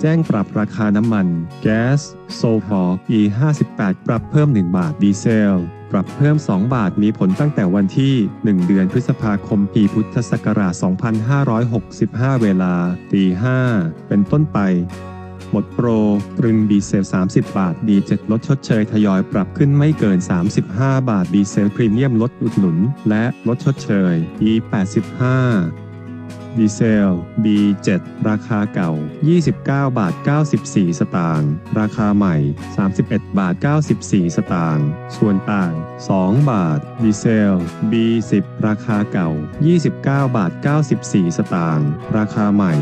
แจ้งปรับราคาน้ำมัน แก๊ส โซฮอล์ E 58 ปรับเพิ่ม 1 บาทดีเซล ปรับเพิ่ม 2 บาทมีผลตั้งแต่วันที่ 1 เดือนพฤษภาคม ปีพุทธศักราช 2565 เวลาตี5เป็นต้นไป หมดโปร ตรึงดีเซล 30 บาทดีเจ็ดลดชดเชยทยอยปรับขึ้นไม่เกิน 35 บาทดีเซลพรีเมียมลดอุดหนุน และลดชดเชย E 85 ดีเซล B7 ราคาเก่า 29 บาท 94 สตางค์ ราคาใหม่ 31 บาท 94 สตางค์ ส่วนต่าง 2 บาท ดีเซล B10 ราคาเก่า 29 บาท 94 สตางค์ ราคาใหม่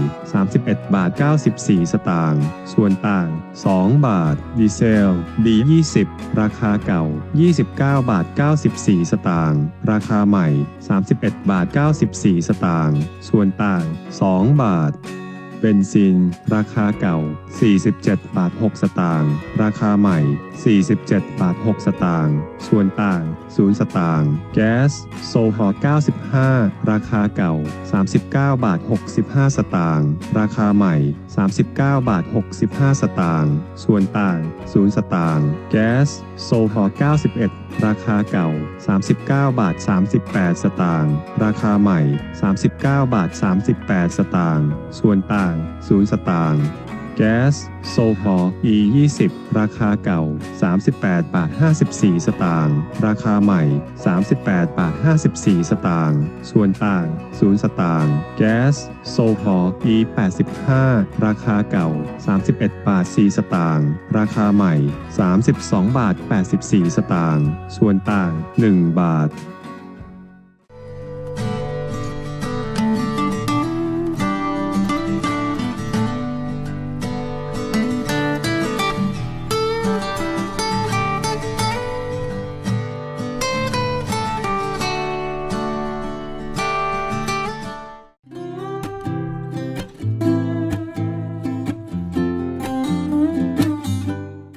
31 บาท 94 สตางค์ ส่วนต่าง 2 บาท ดีเซล B20 ราคาเก่า 29 บาท 94 สตางค์ ราคาใหม่ 31 บาท 94 สตางค์ ส่วนต่าง 2 บาท เบนซิน ราคาเก่า 47 บาท 6 สตางค์ ราคาใหม่ 47 บาท 6 สตางค์ ส่วนต่าง 0 สตางค์ แก๊ส โซฮอล์95 ราคาเก่า 39 บาท 65 สตางค์ ราคาใหม่ 39 บาท 65 สตางค์ ส่วนต่าง 0 สตางค์ แก๊ส โซฮอล์91ราคาเก่า 39 บาท 38 สตางค์ ราคาใหม่ 39 บาท 38 สตางค์ ส่วนต่าง0สตางค์แก๊สโซฮอล์ E 20 ราคาเก่า 38บาท54 สตางค์ ราคาใหม่ 38บาท54 สตางค์ ส่วนต่าง 0 สตางค์ แก๊สโซฮอล์ E 85 ราคาเก่า 31บาท4สตางค์ ราคาใหม่ 32บาท84 สตางค์ ส่วนต่าง 1 บาท